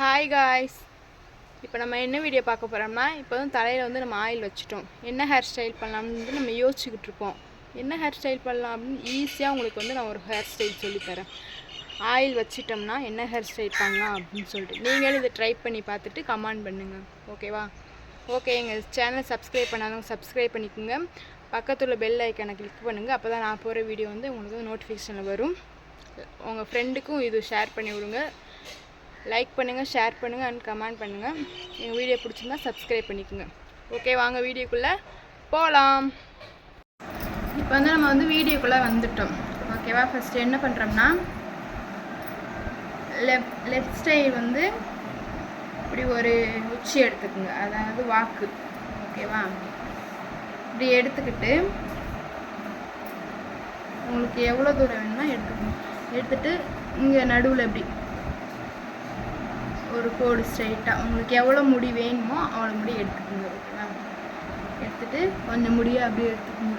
Hi guys இப்போ நம்ம என்ன வீடியோ பார்க்க போகிறோம்னா இப்போ வந்து தலையில் வந்து நம்ம ஆயில் வச்சுட்டோம். என்ன ஹேர் ஸ்டைல் பண்ணலாம்னு நம்ம யோசிச்சுக்கிட்டு இருப்போம் என்ன ஹேர் ஸ்டைல் பண்ணலாம் அப்படின்னு ஈஸியாக உங்களுக்கு வந்து நான் ஒரு ஹேர் ஸ்டைல் சொல்லித்தரேன் ஆயில் வச்சிட்டோம்னா என்ன ஹேர் ஸ்டைல் பண்ணலாம் அப்படின்னு சொல்லிட்டு. நீங்களும் இதை ட்ரை பண்ணி பார்த்துட்டு கமெண்ட் பண்ணுங்கள் ஓகேவா ஓகே எங்கள் சேனலை சப்ஸ்கிரைப் பண்ணாதவங்க சப்ஸ்கிரைப் பண்ணிக்கோங்க. பக்கத்தில் உள்ள பெல் ஐக்கனை கிளிக் பண்ணுங்கள் அப்போ தான் நான் போகிற வீடியோ வந்து உங்களுக்கு நோட்டிஃபிகேஷனில் வரும். உங்கள் ஃப்ரெண்டுக்கும் இது ஷேர் பண்ணி விடுங்க. லைக் பண்ணுங்கள் ஷேர் பண்ணுங்கள் அண்ட் கமெண்ட் பண்ணுங்கள் எங்கள் வீடியோ பிடிச்சிருந்தா சப்ஸ்கிரைப் பண்ணிக்கோங்க. ஓகே வாங்க வீடியோக்குள்ளே போகலாம் இப்போ வந்து நம்ம வந்து வீடியோக்குள்ளே வந்துட்டோம். ஓகேவா ஃபஸ்ட்டு என்ன பண்ணுறோம்னா லெஃப்ட் லெஃப்ட் சைடு வந்து இப்படி ஒரு உச்சி எடுத்துக்கோங்க. அதாவது வாக்கு. ஓகேவா இப்படி எடுத்துக்கிட்டு உங்களுக்கு எவ்வளோ தூரம் வேணுமோ எடுத்துக்கணும் எடுத்துகிட்டு இங்கே நடுவில் இப்படி ஒரு கோடு ஸ்ட்ரைட்டாக உங்களுக்கு எவ்வளோ முடி வேணுமோ அவ்வளோ முடி எடுத்துக்கோங்க ஓகேவா எடுத்துட்டு கொஞ்சம் முடியை அப்படியே எடுத்துக்கோங்க.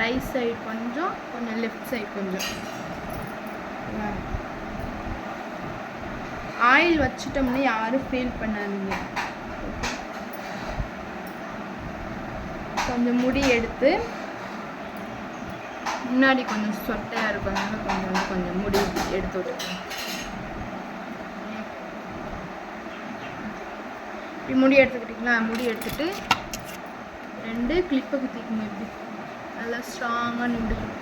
ரைட் சைடு கொஞ்சம் கொஞ்சம் லெஃப்ட் சைடு கொஞ்சம். ஆயில் வச்சுட்டோம்னா யாரும் ஃபீல் பண்ணாதீங்க. கொஞ்சம் முடி எடுத்து முன்னாடி கொஞ்சம் சொட்டையாக இருக்கிறதுனால கொஞ்சம் கொஞ்சம் முடி எடுத்து விட்டுருக்கேன் முடி எடுத்துக்கிட்டிங்களா? முடி எடுத்துட்டு ரெண்டு கிளிப்பை குத்திக்கணும் இப்படி. நல்லா ஸ்ட்ராங்காக நின்றுக்கணும்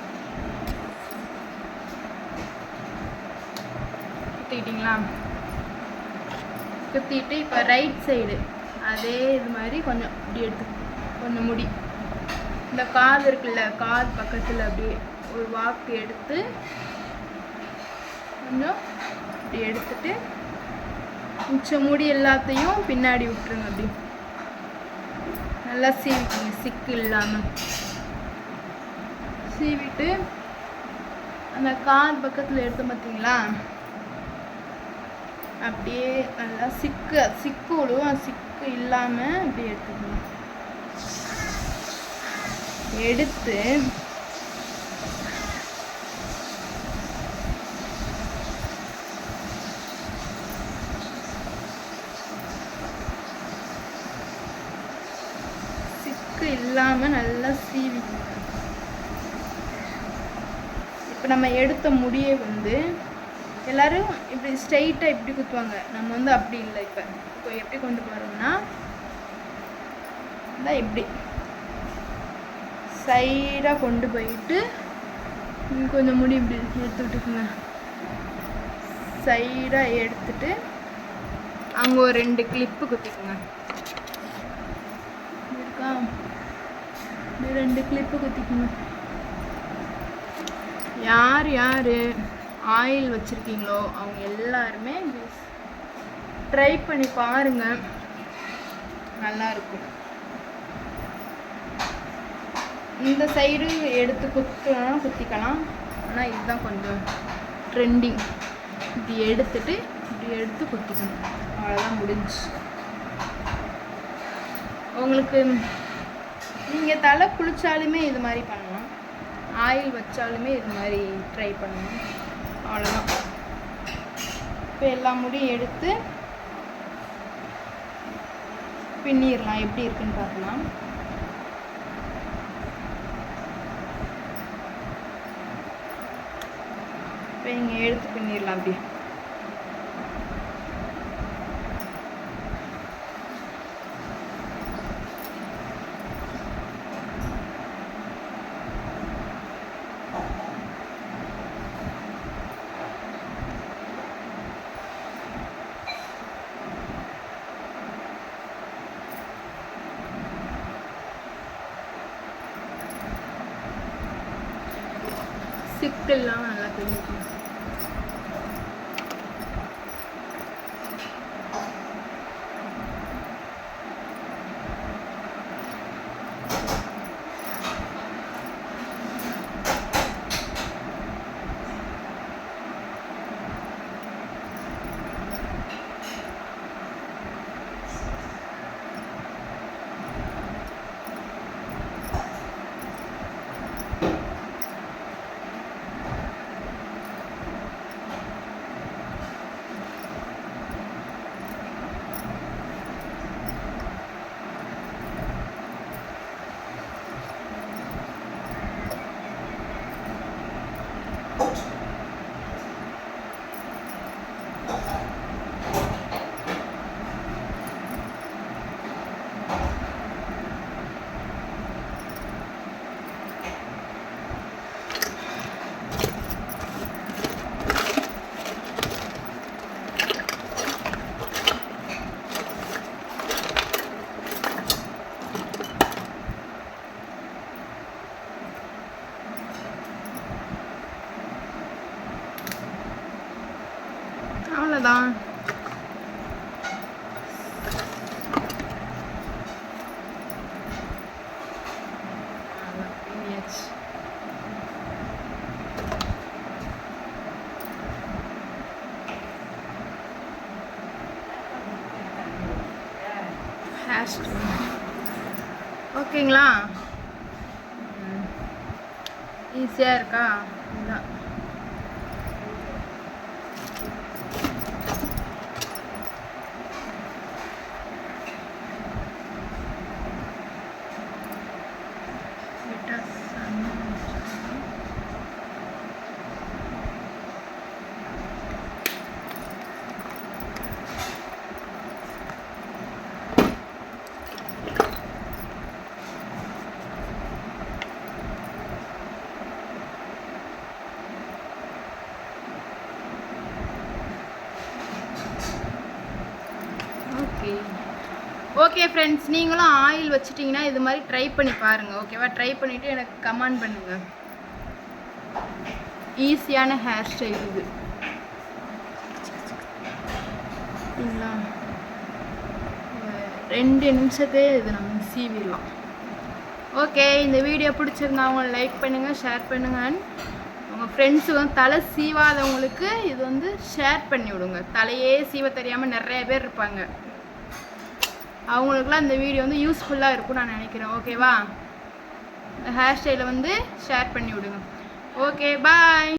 குத்திக்கிட்டிங்களா? குத்திட்டு இப்போ ரைட் சைடு அதே இது மாதிரி கொஞ்சம் இப்படி எடுத்து கொஞ்சம் முடி. இந்த காது இருக்குல்ல காது பக்கத்தில் அப்படியே ஒரு வாக்கு எடுத்து கொஞ்சம் இப்படி எடுத்துட்டு மிச்ச முடி எல்லாத்தையும் பின்னாடி விட்டுருங்க அப்படி. நல்லா சீவிக்குங்க சிக்கு இல்லாமல் சீவிட்டு அந்த கார் பக்கத்தில் எடுத்து பார்த்தீங்களா அப்படியே நல்லா சிக்கு சிக்கு விழுவும் சிக்கு இல்லாமல் அப்படியே எடுத்துக்கணும் எடுத்து சிக்கு இல்லாமல் நல்லா சீவிக்கணும் இப்போ நம்ம எடுத்த முடியை வந்து எல்லாரும் இப்படி ஸ்ட்ரைட்டாக இப்படி குத்துவாங்க. நம்ம வந்து அப்படி இல்லை இப்போ. இப்போ எப்படி கொண்டு போகிறோம்னா இந்த இப்படி. சைடாக கொண்டு போயிட்டு கொஞ்சம் முடி இப்படி எடுத்து விட்டுக்குங்க. சைடாக எடுத்துட்டு அங்கே ஒரு ரெண்டு கிளிப்பு குத்திக்குங்க. இருக்கா? இப்படி ரெண்டு கிளிப்பு குத்திக்கணும் யார் யார் ஆயில் வச்சுருக்கீங்களோ அவங்க எல்லாருமே ட்ரை பண்ணி பாருங்க. நல்லாயிருக்கும் இந்த சைடு எடுத்து குத்தலாம் குத்திக்கலாம். ஆனால் இதுதான் கொஞ்சம் ட்ரெண்டிங் இப்படி எடுத்துட்டு இப்படி எடுத்து குத்திக்கணும். அவ்வளோதான் முடிஞ்சு. உங்களுக்கு நீங்கள் தலை குளித்தாலுமே இது மாதிரி பண்ணலாம். ஆயில் வச்சாலுமே இது மாதிரி ட்ரை பண்ணலாம். அவ்வளோதான் இப்போ எல்லா முடியும் எடுத்து பின்னிடலாம். எப்படி இருக்குன்னு பார்க்கலாம். இப்போ இங்கே எடுத்து பின்னிடலாம் அப்படியே. சிக்கல்லாம் நல்லா தெரிஞ்சுக்கணும். ஹேர் ஓகேங்களா ஈஸியாக இருக்கா? இதுதான் ஓகே ஓகே ஃப்ரெண்ட்ஸ் நீங்களும் ஆயில் வச்சிட்டிங்கன்னா இது மாதிரி ட்ரை பண்ணி பாருங்கள் ஓகேவா ட்ரை பண்ணிவிட்டு எனக்கு கமெண்ட் பண்ணுங்கள் ஈஸியான ஹேர் ஸ்டைல் இது. சரிங்களா? ரெண்டு நிமிஷத்தே இது நம்ம சீவிடலாம். ஓகே இந்த வீடியோ பிடிச்சிருந்தா அவங்க லைக் பண்ணுங்கள் ஷேர் பண்ணுங்கள் and உங்கள் ஃப்ரெண்ட்ஸு வந்து தலை சீவாதவங்களுக்கு இது வந்து ஷேர் பண்ணி விடுங்க. தலையே சீவ தெரியாமல் நிறைய பேர் இருப்பாங்க. அவங்களுக்குலாம் இந்த வீடியோ வந்து யூஸ்ஃபுல்லாக இருக்கும்னு நான் நினைக்கிறேன். ஓகேவா ஹேர் ஸ்டைலை வந்து ஷேர் பண்ணி விடுங்க ஓகே பாய்